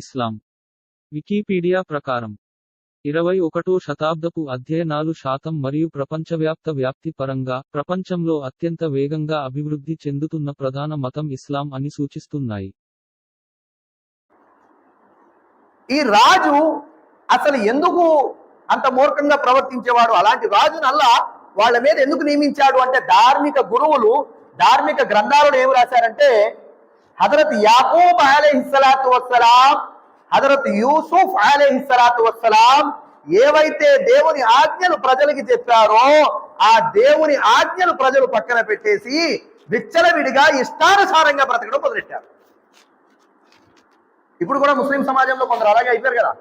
ఇస్లాం. Wikipedia ప్రకారం ఇరవై ఒకటో శతాబ్దపు అధ్యయనాలు శాతం మరియు ప్రపంచవ్యాప్త వ్యాప్తి పరంగా ప్రపంచంలో అత్యంత వేగంగా అభివృద్ధి చెందుతున్న ప్రధాన మతం ఇస్లాం అని సూచిస్తున్నాయి. ఈ రాజు అసలు ఎందుకు అంత మూర్ఖంగా ప్రవర్తించేవాడు? అలాంటి రాజును అల్లా వాళ్ళ మీద ఎందుకు నియమించాడు? అంటే ధార్మిక గురువులు ధార్మిక గ్రంథాలను ఏమి రాశారంటే హజరత్ యాకూబ్ అలైహిస్సలాతు వస్సలాం హజరత్ యూసుఫ్ అలైహిస్సలాతు వస్సలాం ఏవైతే దేవుని ఆజ్ఞలు ప్రజలకి చెప్పారో ఆ దేవుని ఆజ్ఞలు ప్రజలు పక్కన పెట్టేసి విచ్చలవిడిగా ఇష్టానుసారంగా బ్రతకడం మొదలెట్టారు. ఇప్పుడు కూడా ముస్లిం సమాజంలో కొందరు అలాగే అయిపోయారు కదా.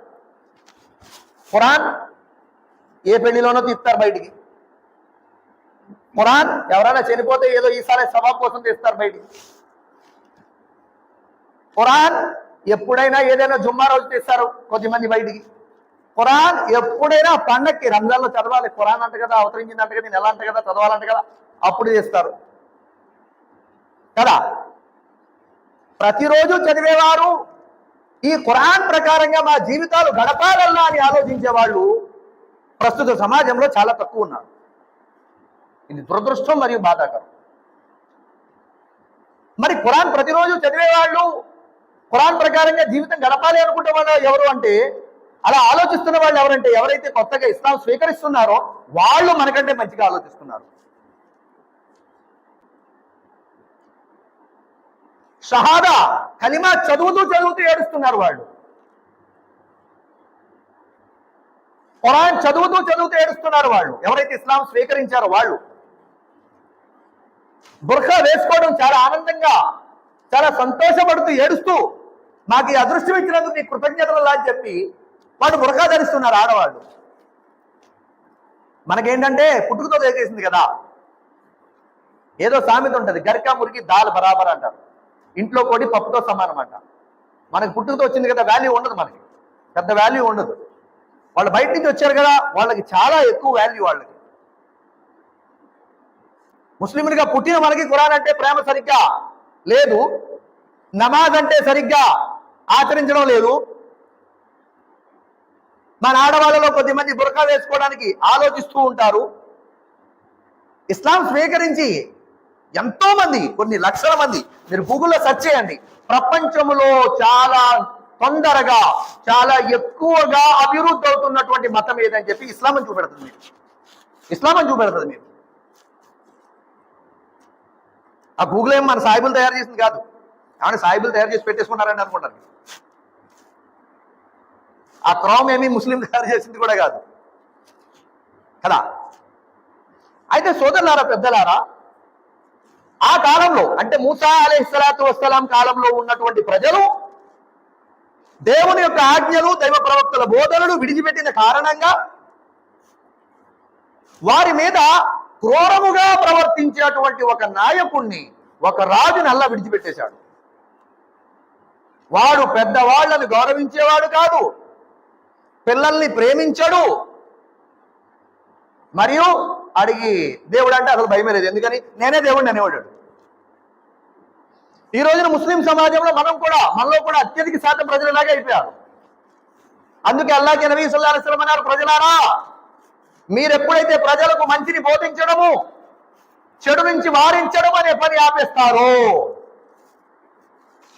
ఖురాన్ ఏ పెళ్ళిలోనో తీస్తారు బయటికి. ఖురాన్ ఎవరైనా చనిపోతే ఏదో ఈసారి సభ కోసం తీస్తారు బయటికి. ఖురాన్ ఎప్పుడైనా ఏదైనా జుమ్మా రోజు తీస్తారు కొద్దిమంది బయటికి. ఖురాన్ ఎప్పుడైనా పండక్కి రంజాన్లో చదవాలి. ఖురాన్ అంట కదా అవతరించిందంట కదా నెల అంట కదా చదవాలంట కదా అప్పుడు చేస్తారు. కదా? ప్రతిరోజు చదివేవారు ఈ ఖురాన్ ప్రకారంగా మా జీవితాలు గడపాలన్నా అని ఆలోచించే వాళ్ళు ప్రస్తుత సమాజంలో చాలా తక్కువ ఉన్నారు. ఇది దురదృష్టం మరియు బాధాకరం. మరి ఖురాన్ ప్రతిరోజు చదివేవాళ్ళు ఖురాన్ ప్రకారంగా జీవితం గడపాలి అనుకుంటే వాళ్ళు ఎవరు అంటే అలా ఆలోచిస్తున్న వాళ్ళు ఎవరంటే ఎవరైతే కొత్తగా ఇస్లాం స్వీకరిస్తున్నారో వాళ్ళు మనకంటే మంచిగా ఆలోచిస్తున్నారు. షహాదా కలిమా చదువుతూ చదువుతూ ఏడుస్తున్నారు వాళ్ళు. ఖురాన్ చదువుతూ చదువుతూ ఏడుస్తున్నారు వాళ్ళు. ఎవరైతే ఇస్లాం స్వీకరించారో వాళ్ళు. బుర్ఖా వేసుకోవడం చాలా ఆనందంగా చాలా సంతోషపడుతూ ఏడుస్తూ మాకు ఈ అదృష్టం ఇచ్చినందుకు నీ కృతజ్ఞతలు అని చెప్పి వాళ్ళు బుర్ఖా ధరిస్తున్నారు ఆడవాళ్ళు. మనకేంటంటే పుట్టుకతో వేసేసింది కదా. ఏదో సామెత ఉంటుంది గరికా మురికి దాల్ బరాబర్ అంటారు. ఇంట్లో కోడి పప్పుతో సమానం అంట మనకి పుట్టుకతో వచ్చింది కదా వాల్యూ ఉండదు మనకి. పెద్ద వాల్యూ ఉండదు. వాళ్ళు బయట నుంచి వచ్చారు కదా వాళ్ళకి చాలా ఎక్కువ వాల్యూ వాళ్ళకి. ముస్లింలుగా పుట్టిన మనకి కురాన్ అంటే ప్రేమ సరిగ్గా లేదు నమాజ్ అంటే సరిగ్గా ఆచరించడం లేదు. మన ఆడవాళ్ళలో కొద్దిమంది బురకా వేసుకోవడానికి ఆలోచిస్తూ ఉంటారు. ఇస్లాం స్వీకరించి ఎంతో మంది కొన్ని లక్షల మంది మీరు గూగుల్లో సెర్చ్ చేయండి. ప్రపంచంలో చాలా తొందరగా చాలా ఎక్కువగా అభివృద్ధి అవుతున్నటువంటి మతం ఏదని చెప్పి ఇస్లాం అని చూపెడుతుంది మీరు ఇస్లాం అని చూపెడుతుంది మీరు ఆ గూగుల్ ఏం మన సాయిబులు తయారు చేసింది కాదు. కానీ సాయిబులు తయారు చేసి పెట్టేసుకున్నారని అనుకుంటారు. ఆ క్రోమ్ ఏమీ ముస్లిం తయారు చేసింది కూడా కాదు. కదా? అయితే సోదరులారా పెద్దలారా ఆ కాలంలో అంటే మూసా అలైహిస్సలాతు వస్తలాం కాలంలో ఉన్నటువంటి ప్రజలు దేవుని యొక్క ఆజ్ఞలు దైవ ప్రవక్తల బోధనలు విడిచిపెట్టిన కారణంగా వారి మీద క్రూరముగా ప్రవర్తించినటువంటి ఒక నాయకుణ్ణి ఒక రాజుని అల్లా విడిచిపెట్టేశాడు. వాడు పెద్దవాళ్ళను గౌరవించేవాడు కాదు. పిల్లల్ని ప్రేమించడు. మరియు అడిగి దేవుడు అంటే అసలు భయమే లేదు. ఎందుకని? నేనే దేవుడిని అనేవాడు. ఈ రోజున ముస్లిం సమాజంలో మనం కూడా మనలో కూడా అత్యధిక శాతం ప్రజలు ఇలాగే అయిపోయారు. అందుకే అల్లాకి నబీ సల్లాహం అన్నారు ప్రజలారా మీరెప్పుడైతే ప్రజలకు మంచిని బోధించడము చెడు నుంచి వారించడం అనే పని ఆపేస్తారో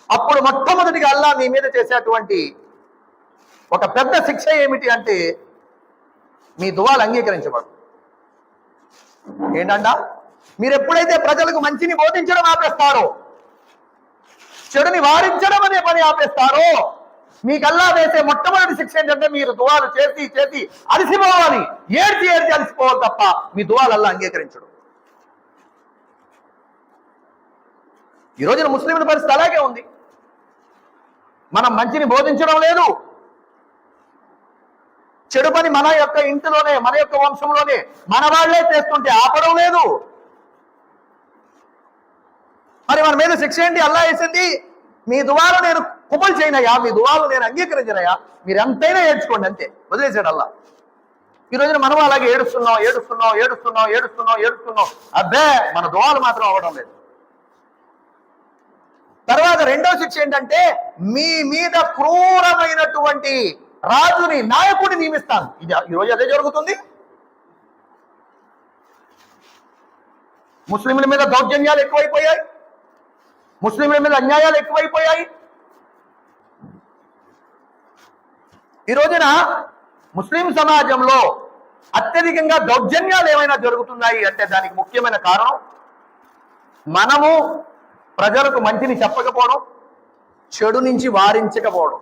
అప్పుడు మొట్టమొదటిగా అల్లా మీ మీద చేసేటువంటి ఒక పెద్ద శిక్ష ఏమిటి అంటే మీ దువాలు అంగీకరించబడు ఏంటంట మీరు ఎప్పుడైతే ప్రజలకు మంచిని బోధించడం ఆపేస్తారో చెడుని వారించడం అనే పని ఆపేస్తారో మీకల్లా వేసే మొట్టమొదటి శిక్ష ఏంటంటే మీరు దువాలు చేసి చేసి అలసిపోవాలి. ఏడ్చి ఏడ్చి అలసిపోవాలి తప్ప మీ దువాలల్లా అంగీకరించడం. ఈ రోజున ముస్లింల పరిస్థితి అలాగే ఉంది. మనం మంచిని బోధించడం లేదు. చెడు పని మన యొక్క ఇంటిలోనే మన యొక్క వంశంలోనే మన వాళ్ళే చేస్తుంటే ఆపడం లేదు. మరి మన మీద శిక్ష ఏంటి? అల్లా వేసింది మీ దువాలు నేను కుమలు చేయనయా మీ దువాలు నేను అంగీకరించినయా మీరు ఎంతైనా ఏడ్చుకోండి అంతే వదిలేసాడు అల్లా. ఈ రోజున మనం అలాగే ఏడుస్తున్నాం ఏడుస్తున్నాం ఏడుస్తున్నాం ఏడుస్తున్నాం ఏడుస్తున్నాం. అబ్బే మన దువాలు మాత్రం అవ్వడం లేదు. తర్వాత రెండో శిక్ష ఏంటంటే మీ మీద క్రూరమైనటువంటి రాజుని నాయకుడిని నియమిస్తాను. ఇది ఈరోజు అదే జరుగుతుంది. ముస్లింల మీద దౌర్జన్యాలు ఎక్కువైపోయాయి. ముస్లింల మీద అన్యాయాలు ఎక్కువైపోయాయి. ఈ రోజున ముస్లిం సమాజంలో అత్యధికంగా దౌర్జన్యాలు ఏమైనా జరుగుతున్నాయి అంటే దానికి ముఖ్యమైన కారణం మనము ప్రజలకు మంచిని చెప్పకపోవడం చెడు నుంచి వారించకపోవడం.